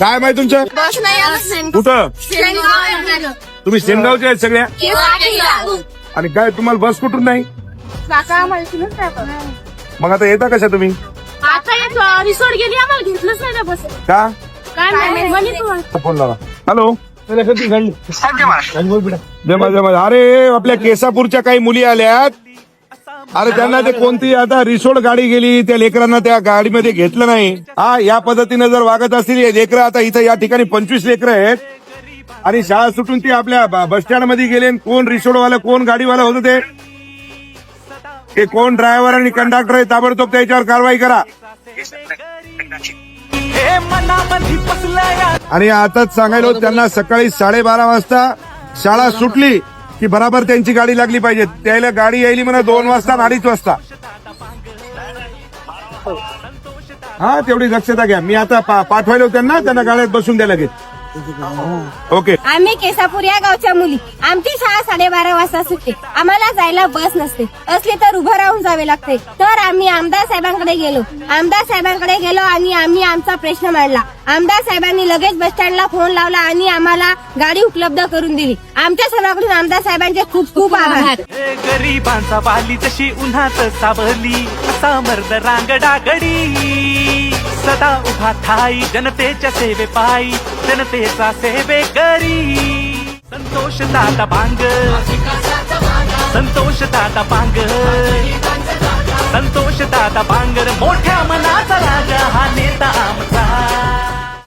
काय माहिती तुमचं? बस नाही आलं. कुठं? तुम्ही सेनगावचे आहेत सगळ्या आणि काय तुम्हाला बस कुठून नाही. मग आता येता कशा तुम्ही? आता रिसोर्ट गेली आम्हाला घेतलंच नाही बस. का? फोन लावा. हॅलो जय अरे आपल्या केसापूरच्या काही मुली आल्यात. अरे त्यांना ते कोणती आता रिसोड गाडी गेली त्या लेकरांना त्या गाडीमध्ये घेतलं नाही. हा या पद्धतीनं जर वागत असतील लेकरं आता इथं या ठिकाणी पंचवीस लेकरं आहेत. आणि शाळा सुटून ती आपल्या बस स्टँडमध्ये गेले आणि कोण रिसोडवाला कोण गाडीवाला होत ते? ते कोण ड्रायव्हर आणि कंडक्टर आहे ताबडतोब त्याच्यावर कारवाई करा. आणि आताच सांगायला त्यांना सकाळी साडेबारा वाजता शाळा सुटली. की बराबर त्यांची गाडी लागली पाहिजे. त्याला गाडी यायली म्हणा दोन वाजता अडीच वाजता. हा तेवढी दक्षता घ्या. मी आता पा- पाठवायला त्यांना त्यांना गाड्यात बसून द्या लगेच. ओके. आम्ही केसापूर या गावच्या मुली. आमची साडेबारा वाजता सुटते आम्हाला जायला बस नसते. असली तर उभं राहून जावे लागते. तर आम्ही आमदार साहेबांकडे गेलो. आमदार साहेबांकडे गेलो आणि आम्ही आमचा प्रश्न मांडला. आमदार साहेबांनी लगेच बस स्टँडला फोन लावला आणि आम्हाला गाडी उपलब्ध करून दिली. आमच्या सर्वांकडून आमदार साहेबांचे खूप खूप आभार. हे गरिबांचा वाली जशी उन्हात सावली असा मर्द रांगडा गडी. सदा उभा ठाई जनतेच्या सेवे पायी जनतेचा सेवे करी. संतोष दादा बांग संतोष दादा बांग संतोष दादा बांगर मोठ्या मनाचा